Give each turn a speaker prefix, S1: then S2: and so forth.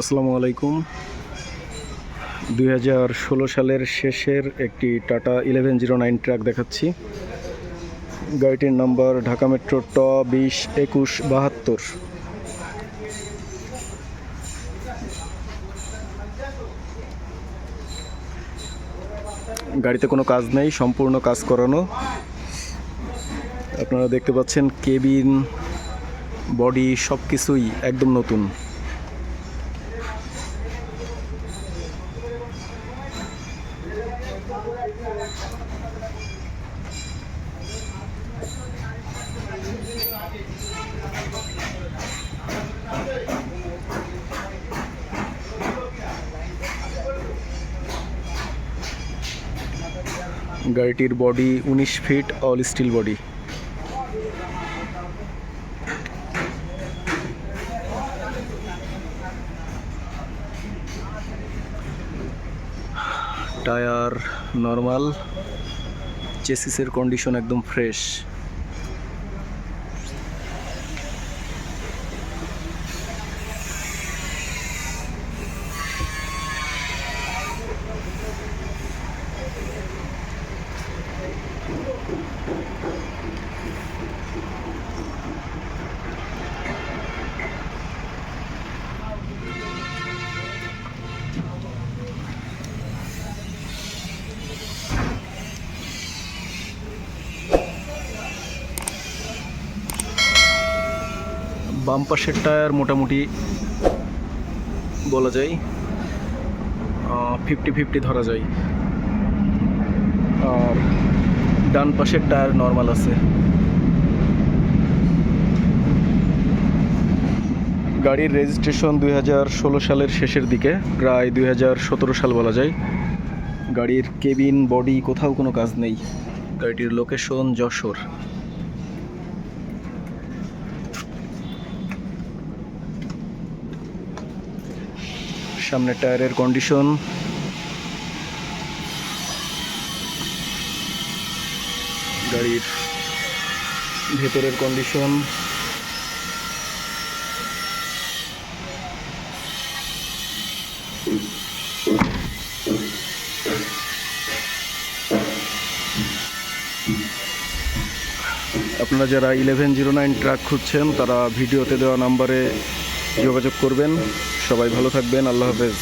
S1: আসসালামু আলাইকুম। দুই হাজার ষোলো সালের শেষের একটি Tata eleven zero nine truck দেখাচ্ছি। গাড়িটির নাম্বার ঢাকা মেট্রো ট বিশ একুশ বাহাত্তর। গাড়িতে কোনো কাজ নেই, সম্পূর্ণ কাজ করানো। আপনারা দেখতে পাচ্ছেন কেবিন, বডি সব কিছুই একদম নতুন। গাড়িটির বডি উনিশ feet all steel body tyre normal চেসিসের condition একদম ফ্রেশ বাম পাশের টায়ার মোটামুটি বলা যায় ফিফটি ফিফটি ধরা যায়। আর ডান পাশের টায়ার নর্মাল আছে। গাড়ির রেজিস্ট্রেশন দুই হাজার ষোলো সালের শেষের দিকে, প্রায় দুই হাজার সতেরো সাল বলা যায়। গাড়ির কেবিন বডি কোথাও কোনো কাজ নেই। গাড়িটির লোকেশন যশোর। সামনের টায়ারের কন্ডিশন। গাড়ির ভেতরের কন্ডিশন। আপনারা যারা ইলেভেন জিরো নাইন ট্রাক খুঁজছেন, তারা ভিডিওতে দেওয়া নাম্বারে যোগাযোগ করবেন। সবাই ভালো থাকবেন। আল্লাহ হাফেজ।